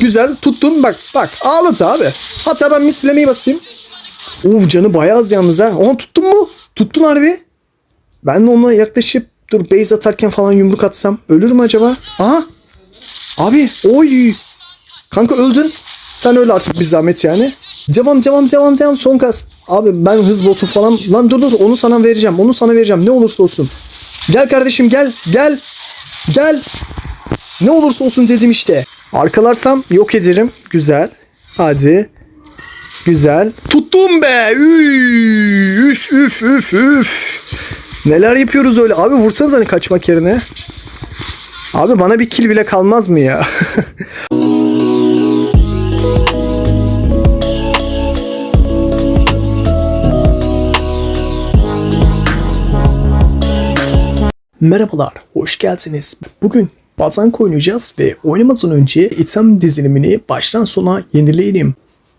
Güzel tuttun bak bak ağlat abi. Hatta ben mislemeyi basayım. Uf canı bayağı az yalnız ha. Oha tuttun mu? Tuttun harbi. Ben de onunla yaklaşıp dur base atarken falan yumruk atsam ölür mü acaba? Aha. Abi oy. Kanka öldün. Sen öyle artık bir zahmet yani. Devam devam devam devam son kas. Abi ben hız botu falan. Lan dur dur onu sana vereceğim. Onu sana vereceğim ne olursa olsun. Gel kardeşim gel gel. Gel. Ne olursa olsun dedim işte. Arkalarsam yok ederim. Güzel. Hadi. Güzel. Tuttum be. Üf üf üf üf. Neler yapıyoruz öyle. Abi vursanız hani kaçmak yerine. Abi bana bir kill bile kalmaz mı ya? Merhabalar, hoş geldiniz. Bugün Bazank oynayacağız ve oynamadan önce item dizilimini baştan sona yenileyelim.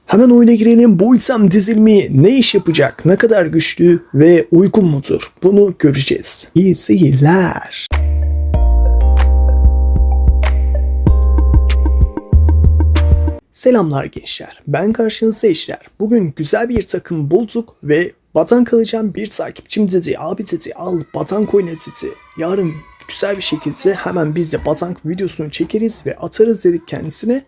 Hemen oyuna girelim. Bu item dizilimi ne iş yapacak, ne kadar güçlü ve uygun mudur? Bunu göreceğiz. İyi seyirler. Selamlar gençler. Ben karşınızda işler. Bugün güzel bir takım bulduk ve Batan kalacağım bir takipçim dedi. Abi dedi al Batank oyna dedi. Yarın güzel bir şekilde hemen biz de Batank videosunu çekeriz ve atarız dedik kendisine.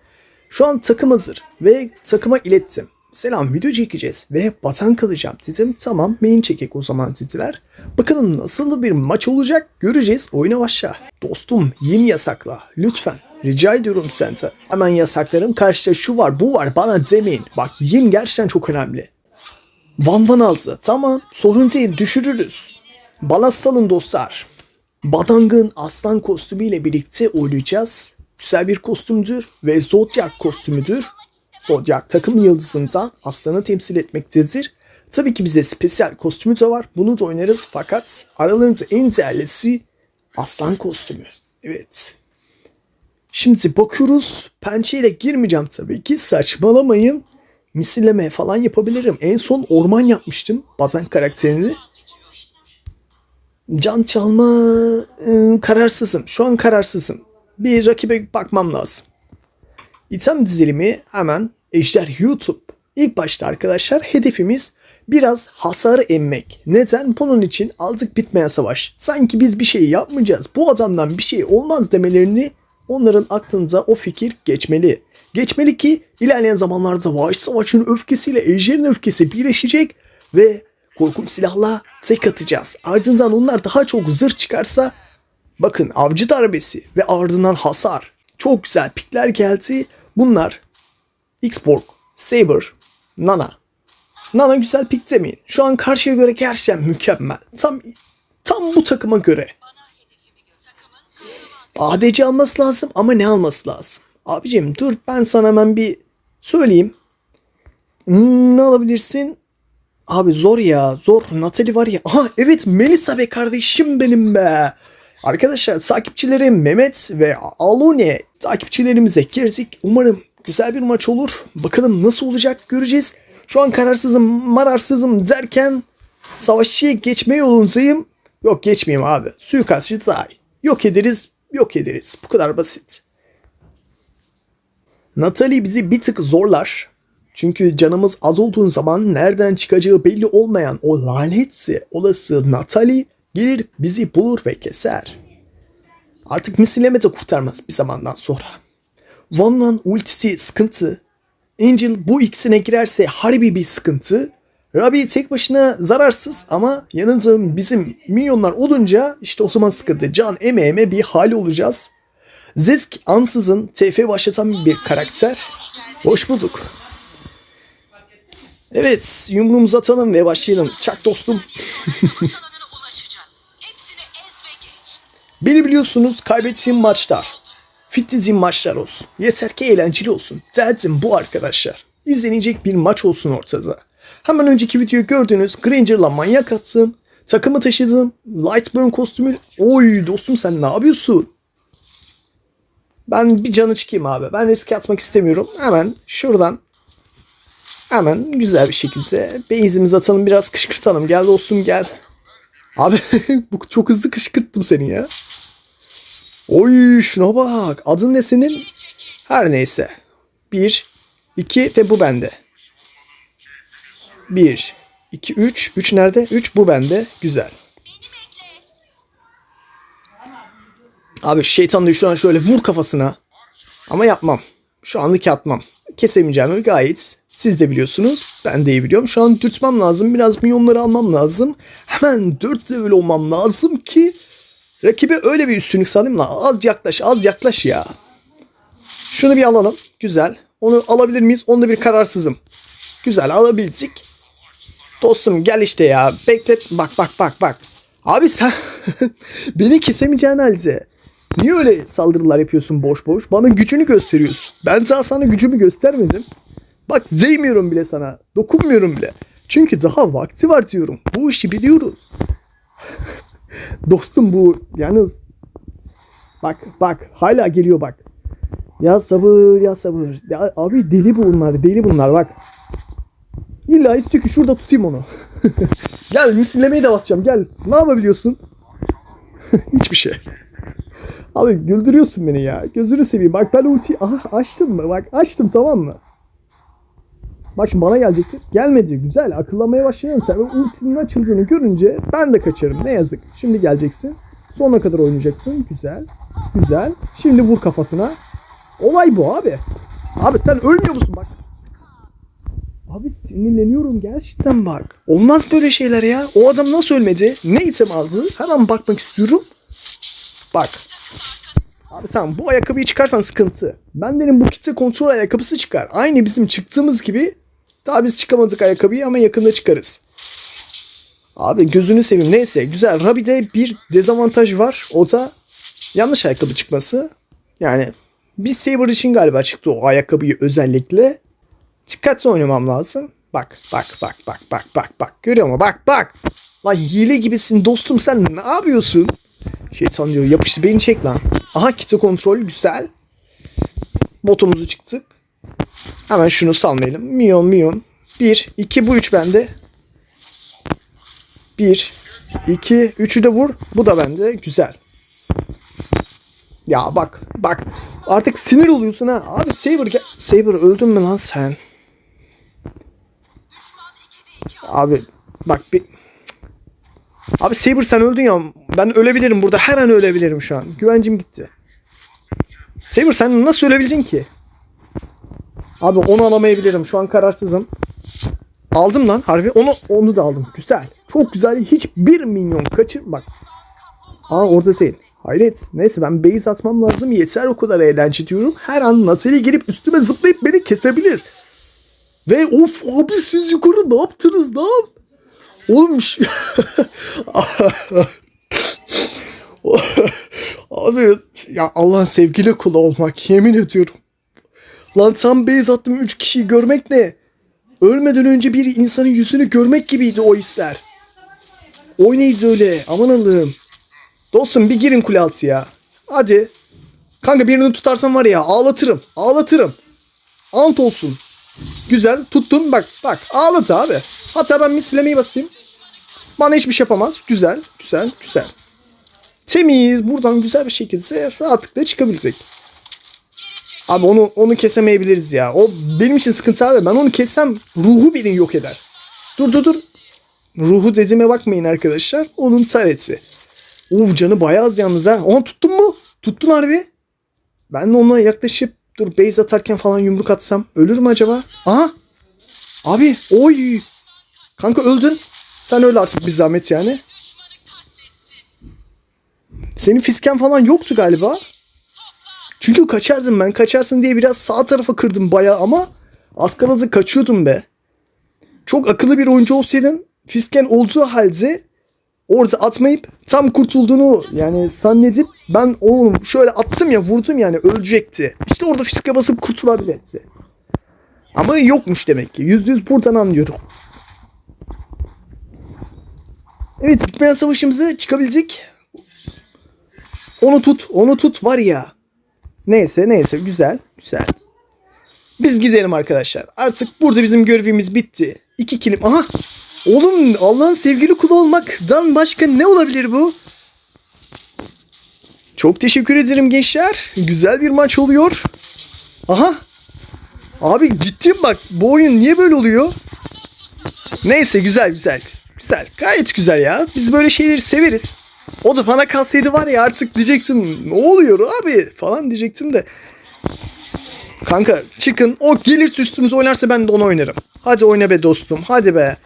Şu an takım hazır ve takıma ilettim. Selam video çekeceğiz ve Batan kalacağım dedim. Tamam main çekek o zaman dediler. Bakalım nasıl bir maç olacak göreceğiz. Oyuna başla. Dostum yeni yasakla lütfen. Rica ediyorum senden. Hemen yasaklarım karşıda şu var bu var bana demeyin. Bak yin gerçekten çok önemli. Van Van altı. Tamam sorun değil düşürürüz. Bana salın dostlar. Badang'ın aslan kostümüyle birlikte oynayacağız. Güzel bir kostümdür ve Zodiac kostümüdür. Zodiac takım yıldızından aslanı temsil etmektedir. Tabii ki bize spesiyel kostümü de var. Bunu da oynarız fakat aralarında en değerlisi aslan kostümü. Evet. Şimdi bakıyoruz. Pençeyle girmeyeceğim tabii ki. Saçmalamayın. Misilleme falan yapabilirim. En son orman yapmıştım. Batan karakterini. Can çalma ıı, kararsızım. Şu an kararsızım. Bir rakibe bakmam lazım. İtem dizilimi hemen Ejder YouTube. İlk başta arkadaşlar hedefimiz biraz hasarı emmek. Neden? Bunun için aldık bitmeyen savaş. Sanki biz bir şey yapmayacağız. Bu adamdan bir şey olmaz demelerini onların aklınıza o fikir geçmeli. Geçmeli ki ilerleyen zamanlarda Vahşi Savaş'ın öfkesiyle Ejder'in öfkesi birleşecek ve korkunç silahla tek atacağız. Ardından onlar daha çok zırh çıkarsa bakın avcı darbesi ve ardından hasar. Çok güzel pikler geldi. Bunlar Xborg, Saber, Nana. Nana güzel pik demeyin. Şu an karşıya göre gerçekten mükemmel. Tam tam bu takıma göre. ADC alması lazım ama ne alması lazım? Abicim dur ben sana hemen bir söyleyeyim. Hmm, ne alabilirsin? Abi zor ya zor. Natalie var ya. Aha evet Melisa be kardeşim benim be. Arkadaşlar takipçilerim Mehmet ve Alone takipçilerimize girdik. Umarım güzel bir maç olur. Bakalım nasıl olacak göreceğiz. Şu an kararsızım mararsızım derken savaşçıya geçme yolundayım. Yok geçmeyeyim abi. Suikastçı daha iyi. Yok ederiz yok ederiz. Bu kadar basit. Natalie bizi bir tık zorlar. Çünkü canımız az olduğun zaman nereden çıkacağı belli olmayan o lanetse olası Natalie gelir bizi bulur ve keser. Artık misilleme de kurtarmaz bir zamandan sonra. Van Van ultisi sıkıntı. Angel bu ikisine girerse harbi bir sıkıntı. Rabi tek başına zararsız ama yanında bizim minyonlar olunca işte o zaman sıkıntı. Can eme eme bir hali olacağız. Zesk ansızın TF başlatan bir karakter. Hoş bulduk. Evet yumruğumuzu atalım ve başlayalım. Çak dostum. Beni biliyorsunuz kaybettiğim maçlar. Fitnediğim maçlar olsun. Yeter ki eğlenceli olsun. Derdim bu arkadaşlar. İzlenecek bir maç olsun ortada. Hemen önceki videoyu gördünüz. Granger'la manyak attım. Takımı taşıdım. Lightburn kostümü. Oy dostum sen ne yapıyorsun? Ben bir canı çıkayım abi. Ben riske atmak istemiyorum. Hemen şuradan hemen güzel bir şekilde base'imizi atalım biraz kışkırtalım. Gel dostum gel. Abi bu çok hızlı kışkırttım seni ya. Oy şuna bak. Adın ne senin? Her neyse. Bir, iki ve bu bende. Bir, iki, üç. Üç nerede? Üç bu bende. Güzel. Abi şeytanlığı şu an şöyle vur kafasına. Ama yapmam. Şu anlık atmam. Kesemeyeceğimi gayet siz de biliyorsunuz. Ben de iyi biliyorum. Şu an dürtmem lazım. Biraz milyonları almam lazım. Hemen 4 level olmam lazım ki rakibe öyle bir üstünlük sağlayayım la. Az yaklaş az yaklaş ya. Şunu bir alalım. Güzel. Onu alabilir miyiz? Onda bir kararsızım. Güzel alabildik. Dostum gel işte ya. Beklet. Bak bak bak bak. Abi sen beni kesemeyeceğin halde. Niye öyle saldırılar yapıyorsun boş boş? Bana gücünü gösteriyorsun. Ben daha sana gücümü göstermedim. Bak değmiyorum bile sana. Dokunmuyorum bile. Çünkü daha vakti var diyorum. Bu işi biliyoruz. Dostum bu yalnız bak bak hala geliyor bak. Ya sabır ya sabır. Ya abi deli bunlar deli bunlar bak. İlla istiyor ki şurada tutayım onu. gel misillemeye de basacağım gel. Ne yapabiliyorsun? Hiçbir şey. Abi güldürüyorsun beni ya. Gözünü seveyim. Bak ben ulti aha açtım mı? Bak açtım tamam mı? Bak bana gelecektir. Gelmedi. Güzel. Akıllamaya başlayalım sen. Ultinin açıldığını görünce ben de kaçarım. Ne yazık. Şimdi geleceksin. Sonuna kadar oynayacaksın. Güzel. Güzel. Şimdi vur kafasına. Olay bu abi. Abi sen ölmüyor musun bak. Abi sinirleniyorum gerçekten bak. Olmaz böyle şeyler ya. O adam nasıl ölmedi? Ne item aldı? Hemen bakmak istiyorum. Bak. Abi sen bu ayakkabıyı çıkarsan sıkıntı. Ben dedim bu kitle kontrol ayakkabısı çıkar. Aynı bizim çıktığımız gibi. Daha biz çıkamadık ayakkabıyı ama yakında çıkarız. Abi gözünü seveyim. Neyse güzel. Rabi'de bir dezavantaj var. O da yanlış ayakkabı çıkması. Yani bir Saber için galiba çıktı o ayakkabıyı özellikle. Dikkatli oynamam lazım. Bak bak bak bak bak bak bak. Görüyor musun? Bak bak. Lan hile gibisin dostum sen ne yapıyorsun? Şeytan diyor yapıştı beni çek lan. Aha kitle kontrol güzel. Botumuzu çıktık. Hemen şunu salmayalım. Miyon miyon. 1, 2 bu 3 bende. 1, 2, 3'ü de vur. Bu da bende. Güzel. Ya bak bak. Artık sinir oluyorsun ha. Abi Saber gel. Saber öldün mü lan sen? Abi bak bir Abi Saber sen öldün ya. Ben ölebilirim burada. Her an ölebilirim şu an. Güvencim gitti. Saber sen nasıl ölebildin ki? Abi onu alamayabilirim. Şu an kararsızım. Aldım lan harbi. Onu onu da aldım. Güzel. Çok güzel. Hiçbir minyon kaçır. Bak. Aa orada değil. Hayret. Neyse ben base atmam lazım. Yeter o kadar eğlence diyorum. Her an Natalie gelip üstüme zıplayıp beni kesebilir. Ve of abi siz yukarı ne yaptınız lan? Oğlum ş- Abi ya Allah'ın sevgili kulu olmak yemin ediyorum. Lan tam base attım 3 kişiyi görmek ne? Ölmeden önce bir insanın yüzünü görmek gibiydi o hisler. O neydi öyle aman Allah'ım. Dostum bir girin kule altı ya. Hadi. Kanka birini tutarsan var ya ağlatırım. Ağlatırım. Ant olsun. Güzel tuttun bak bak ağlat abi. Hatta ben mislemeyi basayım. Bana hiçbir şey yapamaz. Güzel güzel güzel. Temiz buradan güzel bir şekilde rahatlıkla çıkabilecek. Abi onu onu kesemeyebiliriz ya. O benim için sıkıntı abi. Ben onu kessem ruhu beni yok eder. Dur dur dur. Ruhu dediğime bakmayın arkadaşlar. Onun tareti. Uf canı bayağı az yalnız ha. Onu tuttun mu? Tuttun harbi. Ben de ona yaklaşıp dur base atarken falan yumruk atsam ölür mü acaba? Aha. Abi oy. Kanka öldün. Sen öyle artık bir zahmet yani. Senin fisken falan yoktu galiba. Çünkü kaçardım ben. Kaçarsın diye biraz sağ tarafa kırdım bayağı ama az kalası kaçıyordum be. Çok akıllı bir oyuncu olsaydın fisken olduğu halde orada atmayıp tam kurtulduğunu yani zannedip ben onu şöyle attım ya vurdum yani ölecekti. İşte orada fiske basıp kurtulabilirdi. Ama yokmuş demek ki. Yüzde yüz buradan anlıyorum. Evet bitmeyen savaşımızı çıkabilecek. Onu tut, onu tut var ya. Neyse neyse güzel güzel. Biz gidelim arkadaşlar. Artık burada bizim görevimiz bitti. İki kilim. Aha. Oğlum Allah'ın sevgili kulu olmaktan başka ne olabilir bu? Çok teşekkür ederim gençler. Güzel bir maç oluyor. Aha. Abi ciddiyim bak bu oyun niye böyle oluyor? Neyse güzel güzel. Güzel gayet güzel ya. Biz böyle şeyleri severiz. O da bana kalsaydı var ya artık diyecektim ne oluyor abi falan diyecektim de. Kanka çıkın o gelirse üstümüze oynarsa ben de onu oynarım. Hadi oyna be dostum hadi be.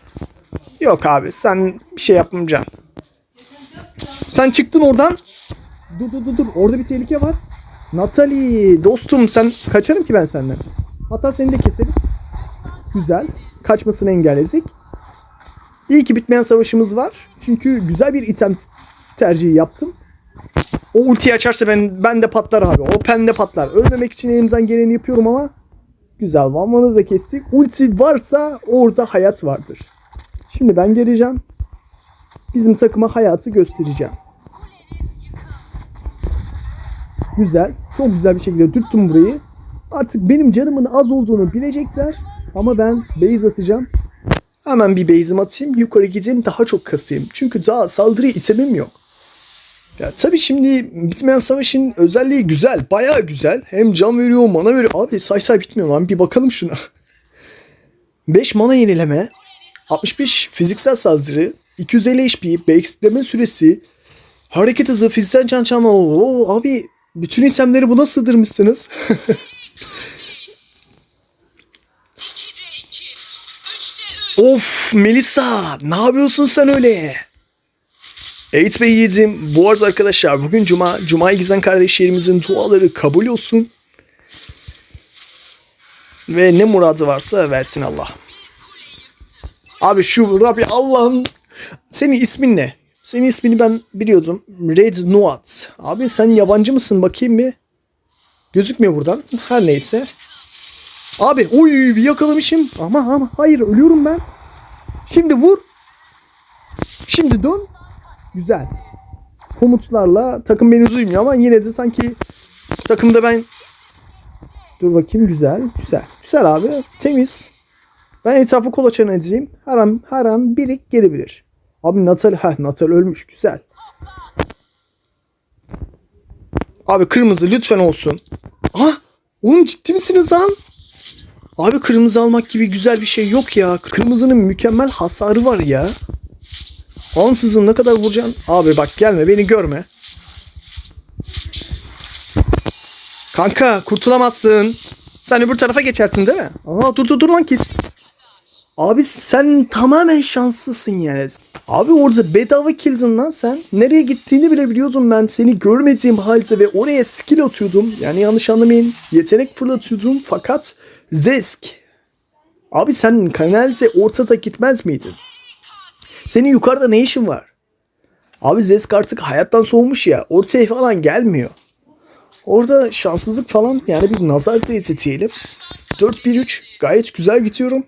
Yok abi sen bir şey yapmayacaksın. Sen çıktın oradan. Dur dur dur dur orada bir tehlike var. Natalie dostum sen kaçarım ki ben senden. Hatta seni de keseriz. Güzel. Kaçmasını engelledik. İyi ki bitmeyen savaşımız var. Çünkü güzel bir item tercihi yaptım. O ultiyi açarsa ben ben de patlar abi. O pende patlar. Ölmemek için elimden geleni yapıyorum ama güzel. Vanmanı da kestik. Ulti varsa orada hayat vardır. Şimdi ben geleceğim. Bizim takıma hayatı göstereceğim. Güzel. Çok güzel bir şekilde dürttüm burayı. Artık benim canımın az olduğunu bilecekler. Ama ben base atacağım. Hemen bir base'im atayım. Yukarı gideyim daha çok kasayım. Çünkü daha saldırı itemim yok. Ya tabii şimdi bitmeyen savaşın özelliği güzel. Bayağı güzel. Hem can veriyor, mana veriyor. Abi say say bitmiyor lan. Bir bakalım şuna. 5 mana yenileme. 65 fiziksel saldırı. 250 HP. Bekleme süresi. Hareket hızı, fiziksel can çalma. Oo, abi bütün itemleri buna sığdırmışsınız. Of Melisa ne yapıyorsun sen öyle? Evet Bey yedim. Bu arada arkadaşlar bugün Cuma. Cuma'yı gizlen kardeşlerimizin duaları kabul olsun. Ve ne muradı varsa versin Allah. Abi şu Rabbi Allah'ım. Senin ismin ne? Senin ismini ben biliyordum. Red Nuat. Abi sen yabancı mısın bakayım bir. Gözükmüyor buradan. Her neyse. Abi oy bir yakalamışım. Ama ama hayır ölüyorum ben. Şimdi vur. Şimdi dön. Güzel. Komutlarla takım beni duymuyor ama yine de sanki takımda ben Dur bakayım güzel. Güzel. Güzel abi. Temiz. Ben etrafı kolaçan edeceğim. Her an, her an biri gelebilir. Abi Natal, heh Natal ölmüş. Güzel. Abi kırmızı lütfen olsun. Ah! Oğlum ciddi misiniz lan? Abi kırmızı almak gibi güzel bir şey yok ya. Kırmızının mükemmel hasarı var ya. Ansızın ne kadar vuracaksın? Abi bak gelme beni görme. Kanka kurtulamazsın. Sen öbür tarafa geçersin değil mi? Aa dur dur dur lan kes. Abi sen tamamen şanslısın yani. Abi orada bedava kildin lan sen. Nereye gittiğini bile biliyordum ben. Seni görmediğim halde ve oraya skill atıyordum. Yani yanlış anlamayın. Yetenek fırlatıyordum fakat Zesk. Abi sen kanalde ortada gitmez miydin? Senin yukarıda ne işin var? Abi Zesk artık hayattan soğumuş ya. Ortaya falan gelmiyor. Orada şanssızlık falan yani bir nazar diyelim. 4-1-3 gayet güzel gidiyorum.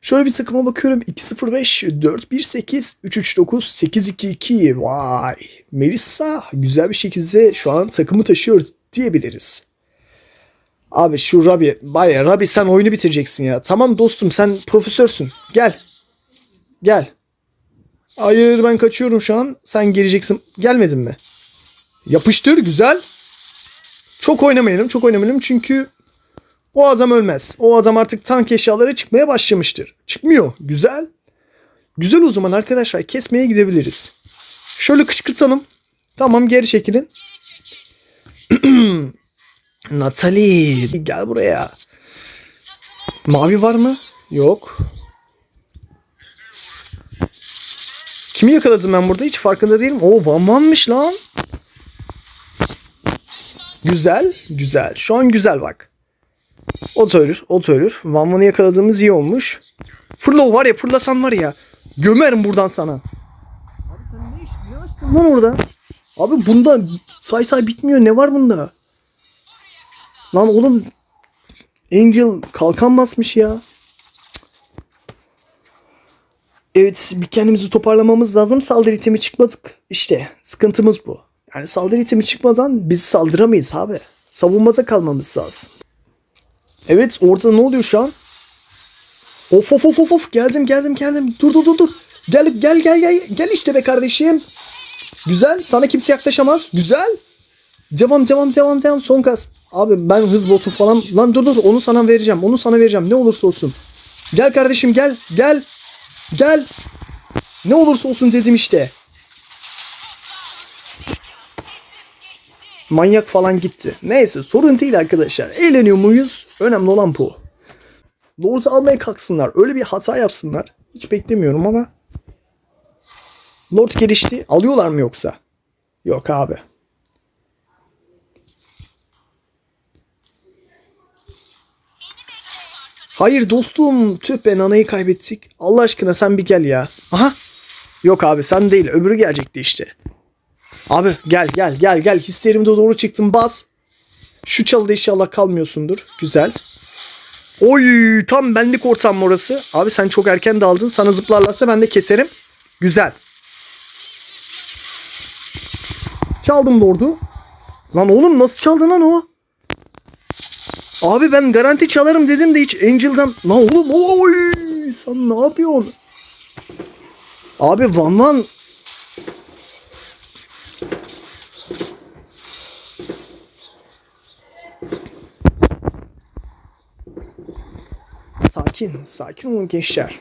Şöyle bir takıma bakıyorum. 2-0-5, 4-1-8, 3-3-9, 8-2-2. Vay. Melissa güzel bir şekilde şu an takımı taşıyor diyebiliriz. Abi şu Rabi, ya Rabi sen oyunu bitireceksin ya. Tamam dostum sen profesörsün. Gel. Gel. Hayır ben kaçıyorum şu an. Sen geleceksin. Gelmedin mi? Yapıştır güzel. Çok oynamayalım. Çok oynamayalım çünkü o adam ölmez. O adam artık tank eşyaları çıkmaya başlamıştır. Çıkmıyor. Güzel. Güzel o zaman arkadaşlar kesmeye gidebiliriz. Şöyle kışkırtalım. Tamam geri çekilin. Natalie gel buraya. Mavi var mı? Yok. Kimi yakaladım ben burada hiç farkında değilim. Oo Van Van'mış lan. Güzel, güzel. Şu an güzel bak. O da ölür, o da ölür. Van Van'ı yakaladığımız iyi olmuş. Fırla var ya, fırlasan var ya. Gömerim buradan sana. Abi sen ne iş, ne açtın lan orada? Abi bunda say say bitmiyor. Ne var bunda? Lan oğlum Angel kalkan basmış ya. Evet bir kendimizi toparlamamız lazım. Saldırı itemi çıkmadık. İşte sıkıntımız bu. Yani saldırı itemi çıkmadan biz saldıramayız abi. Savunmada kalmamız lazım. Evet orada ne oluyor şu an? Of of of of of geldim geldim geldim. Dur dur dur dur. Gel gel gel gel. Gel işte be kardeşim. Güzel. Sana kimse yaklaşamaz. Güzel. Devam devam devam devam son gaz. Abi ben hız botu falan. Lan dur dur onu sana vereceğim. Onu sana vereceğim. Ne olursa olsun. Gel kardeşim gel gel. Gel. Ne olursa olsun dedim işte. Manyak falan gitti. Neyse sorun değil arkadaşlar. Eğleniyor muyuz? Önemli olan bu. Lord'u almaya kalksınlar. Öyle bir hata yapsınlar. Hiç beklemiyorum ama. Lord gelişti. Alıyorlar mı yoksa? Yok abi. Hayır dostum. Tüh be nanayı kaybettik. Allah aşkına sen bir gel ya. Aha. Yok abi sen değil. Öbürü gelecekti işte. Abi gel gel gel gel. Hislerimde doğru çıktım. Bas. Şu çalıda inşallah kalmıyorsundur. Güzel. Oy tam benlik ortam orası. Abi sen çok erken daldın. Sana zıplarlarsa ben de keserim. Güzel. Çaldım lordu. Lan oğlum nasıl çaldın lan o? Abi ben garanti çalarım dedim de hiç Angel'dan. Lan oğlum oy sen ne yapıyorsun? Abi Van Van Sakin, sakin olun gençler.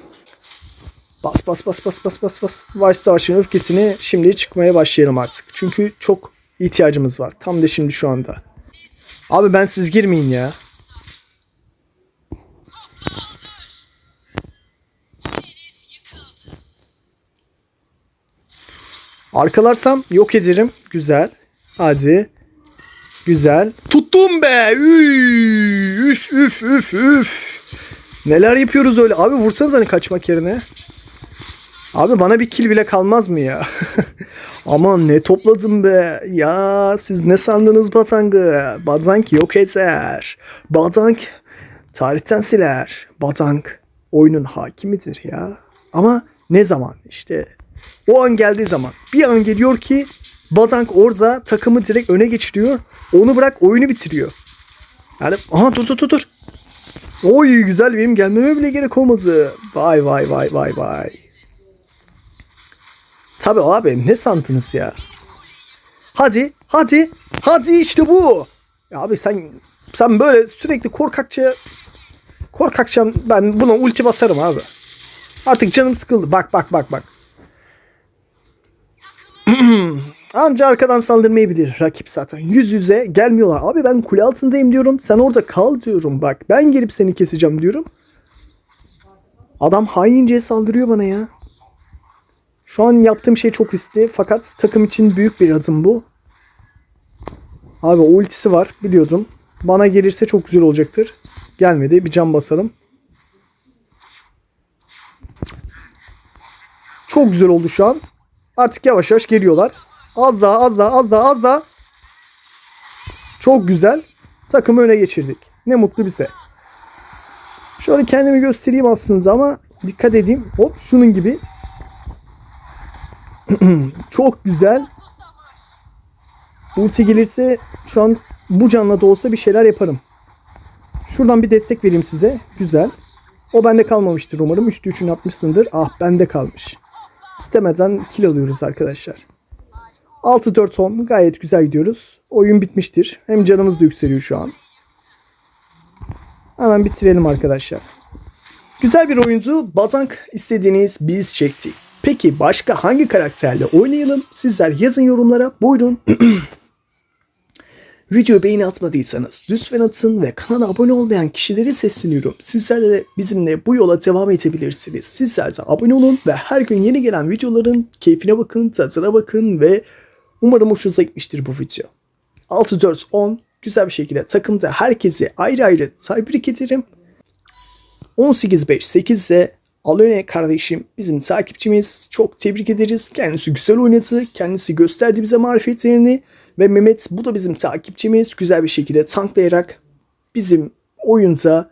Bas bas bas bas bas bas bas. Vice Savaşı'nın öfkesini şimdi çıkmaya başlayalım artık. Çünkü çok ihtiyacımız var. Tam da şimdi şu anda. Abi ben siz girmeyin ya. Arkalarsam yok ederim. Güzel. Hadi. Güzel. Tuttum be. Üf üf üf üf. Neler yapıyoruz öyle. Abi vursanız hani kaçmak yerine. Abi bana bir kill bile kalmaz mı ya? Aman ne topladım be. Ya siz ne sandınız Batang'ı? Batang yok eder. Batang tarihten siler. Batang oyunun hakimidir ya. Ama ne zaman? İşte o an geldiği zaman. Bir an geliyor ki Batang orada takımı direkt öne geçiriyor. Onu bırak oyunu bitiriyor. Yani aha dur dur dur dur. Oy güzel benim gelmeme bile gerek olmadı. Vay vay vay vay vay. Tabi abi ne sandınız ya? Hadi hadi hadi işte bu. Ya abi sen sen böyle sürekli korkakça korkakça ben buna ulti basarım abi. Artık canım sıkıldı. Bak bak bak bak. Anca arkadan saldırmayı bilir rakip zaten. Yüz yüze gelmiyorlar. Abi ben kule altındayım diyorum. Sen orada kal diyorum. Bak ben gelip seni keseceğim diyorum. Adam haince saldırıyor bana ya. Şu an yaptığım şey çok riskli. Fakat takım için büyük bir adım bu. Abi o ultisi var biliyordum. Bana gelirse çok güzel olacaktır. Gelmedi. Bir can basalım. Çok güzel oldu şu an. Artık yavaş yavaş geliyorlar. Az daha az daha az daha az daha. Çok güzel. Takımı öne geçirdik. Ne mutlu bize. Şöyle kendimi göstereyim aslında ama dikkat edeyim. Hop şunun gibi. Çok güzel. Ulti gelirse şu an bu canla da olsa bir şeyler yaparım. Şuradan bir destek vereyim size. Güzel. O bende kalmamıştır umarım. 3'te 3'ünü atmışsındır. Ah bende kalmış. İstemeden kill alıyoruz arkadaşlar. 6-4 son. Gayet güzel gidiyoruz. Oyun bitmiştir. Hem canımız da yükseliyor şu an. Hemen bitirelim arkadaşlar. Güzel bir oyundu. Bazank istediğiniz biz çektik. Peki başka hangi karakterle oynayalım? Sizler yazın yorumlara. Buyurun. Video beğeni atmadıysanız lütfen atın ve kanala abone olmayan kişilere sesleniyorum. Sizler de bizimle bu yola devam edebilirsiniz. Sizler de abone olun ve her gün yeni gelen videoların keyfine bakın, tadına bakın ve umarım hoşunuza gitmiştir bu video. 6-4-10 güzel bir şekilde takımda herkesi ayrı ayrı tebrik ederim. 18-5-8 ise Alone kardeşim bizim takipçimiz. Çok tebrik ederiz. Kendisi güzel oynadı. Kendisi gösterdi bize marifetlerini. Ve Mehmet bu da bizim takipçimiz. Güzel bir şekilde tanklayarak bizim oyunda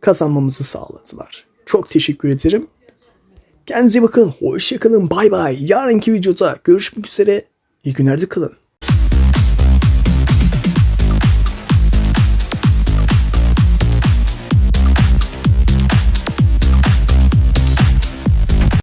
kazanmamızı sağladılar. Çok teşekkür ederim. Kendinize bakın. Hoşçakalın. Bay bay. Yarınki videoda görüşmek üzere. İyi günlerde kalın.